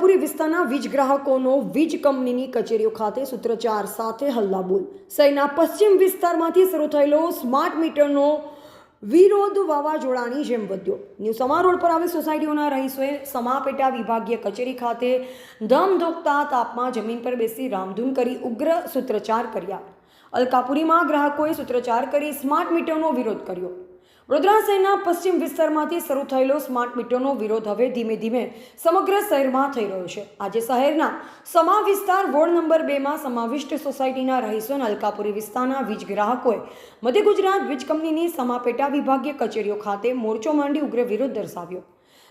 વીજ ગ્રાહકોનો વીજ કંપનીની કચેરીઓ ખાતે સૂત્રચાર સાથે હલ્લાબોલ. સૈના પશ્ચિમ વિસ્તારમાંથી શરૂ થયેલો સ્માર્ટ મીટરનો વિરોધ વાવાઝોડાની જેમ વધ્યો. ન્યૂ સમા રોડ પર આવેલ સોસાયટીઓના રહીશોએ સમાપેટા વિભાગીય કચેરી ખાતે ધમધોકતા તાપમાં જમીન પર બેસી રામધૂન કરી ઉગ્ર સૂત્રચાર કર્યા. અલકાપુરીમાં ગ્રાહકોએ સૂત્રચાર કરી સ્માર્ટ મીટરનો વિરોધ કર્યો. વડોદરા શહેરના પશ્ચિમ વિસ્તારમાંથી શરૂ થયેલો સ્માર્ટ મીટરનો વિરોધ હવે ધીમે ધીમે સમગ્ર શહેરમાં થઈ રહ્યો છે. આજે શહેરના સમા વિસ્તાર વોર્ડ નંબર બેમાં સમાવિષ્ટ સોસાયટીના રહીશો અને અલકાપુરી વિસ્તારના વીજ ગ્રાહકોએ મધ્ય ગુજરાત વીજ કંપનીની સમાપેટા વિભાગીય કચેરીઓ ખાતે મોરચો માંડી ઉગ્ર વિરોધ દર્શાવ્યો.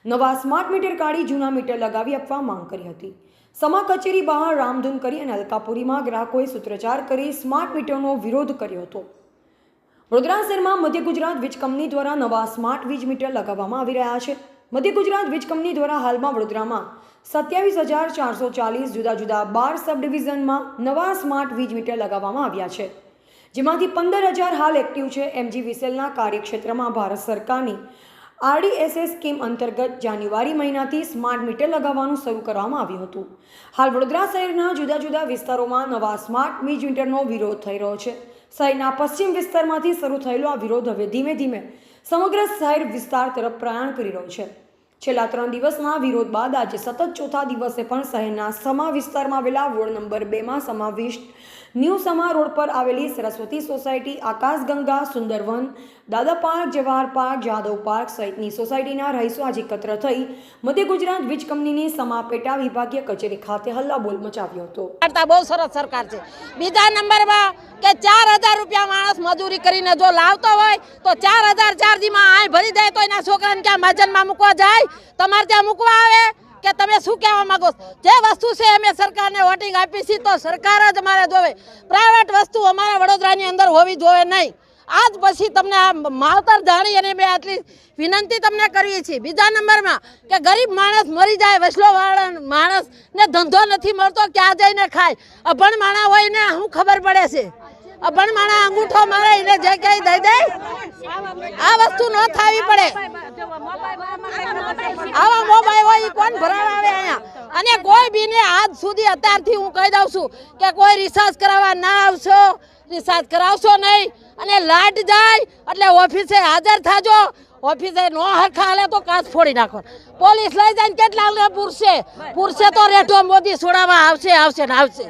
નવા સ્માર્ટ મીટર કાઢી જૂના મીટર લગાવી આપવા માંગ કરી હતી. સમા કચેરી બહાર રામધૂન કરી અને અલકાપુરીમાં ગ્રાહકોએ સૂત્રચાર કરી સ્માર્ટ મીટરનો વિરોધ કર્યો હતો. વડોદરા શહેરમાં મધ્ય ગુજરાત વીજ કંપની દ્વારા નવા સ્માર્ટ વીજ મીટર લગાવવામાં આવી રહ્યા છે. મધ્ય ગુજરાત વીજ કંપની દ્વારા હાલમાં વડોદરામાં સત્યાવીસ હજાર ચારસો ચાલીસ જુદા જુદા બાર સબ ડિવિઝનમાં નવા સ્માર્ટ વીજ મીટર લગાવવામાં આવ્યા છે. જેમાંથી પંદર હજાર હાલ એક્ટિવ છે. એમજી વિસેલના કાર્યક્ષેત્રમાં ભારત સરકારની આરડીએસએસ સ્કીમ અંતર્ગત જાન્યુઆરી મહિનાથી સ્માર્ટ મીટર લગાવવાનું શરૂ કરવામાં આવ્યું હતું. હાલ વડોદરા શહેરના જુદા જુદા વિસ્તારોમાં નવા સ્માર્ટ વીજ મીટરનો વિરોધ થઈ રહ્યો છે. શહેરના પશ્ચિમ વિસ્તારમાંથી શરૂ થયેલો આ વિરોધ હવે ધીમે ધીમે સમગ્ર શહેર વિસ્તાર તરફ પ્રયાણ કરી રહ્યો છે. છેલ્લા ત્રણ દિવસના વિરોધ બાદ આજે સતત ચોથા દિવસે પણ શહેરના સમા વિસ્તારમાં આવેલા વોર્ડ નંબર બેમાં સમાવિષ્ટ ન્યૂ સમા રોડ પર આવેલી Saraswati society Akashganga Sundarvan, Dada park, Jawahar park Jadav park સહિતની સોસાયટીના રહીશો આજે એકત્ર થઈ મધ્ય ગુજરાત વીજ કંપનીની સમા પેટા વિભાગીય કચેરી ખાતે હલ્લાબોલ મચાવ્યો હતો. બહુ સરસ સરકાર છે. બીજા નંબરમાં કે ચાર હજાર રૂપિયા માણસ મજૂરી કરીને જો લાવતો હોય, તો ચાર હજાર ચાર્જીમાં આય ભરી દે તો એના છોકરાને ક્યાં માજનમાં મૂકવા જાય? તમારે ત્યાં મૂકવા આવે? કે તમે શું કહેવા માંગો જે વસ્તુ છે અમે સરકારને વોટિંગ આપી છે, તો સરકાર જ અમારે જોવે. પ્રાઇવેટ વસ્તુ અમારા વડોદરાની અંદર હોવી જોવે નહીં. આજ પછી તમને આ માવતર જાણી અને મેં આટલી વિનંતી તમને કરીએ છીએ. બીજા નંબરમાં કે ગરીબ માણસ મરી જાય વસલો માણસને ધંધો નથી મળતો, ક્યાં જઈને ખાય? અભણ માણા હોય ને શું ખબર પડે છે? અભણ માણા અંગૂઠો મારે એને કઈ દઈ દે. આ વસ્તુ ન થાવી પડે. આવા મોબાઈલ હોય કોણ ભરાવા અહીંયા? અને કોઈ બીને આજ સુધી અત્યારથી હું કહી દઉં છું કે કોઈ રિસર્ચ કરાવવા ના આવશો રિસર્ચ કરાવશો નહીં. અને લાટ જાય, એટલે ઓફિસે હાજર થાજો. ઓફિસે નો હરખા હાલે તો કાચ ફોડી નાખો. પોલીસ લઈ જાય કેટલા પૂરશે. પૂરશે તો રેઠો મોદી છોડાવવા આવશે આવશે ને આવશે.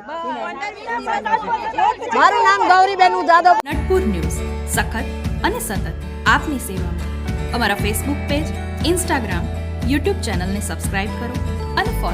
મારું નામ ગૌરીબેન જાદવ નટપુર ન્યૂઝ. સખત અને સતત આપની સેવામાં. અમારા ફેસબુક પેજ ઇન્સ્ટાગ્રામ યુટ્યુબ ચેનલને સબસ્ક્રાઇબ કરો અને ફોલો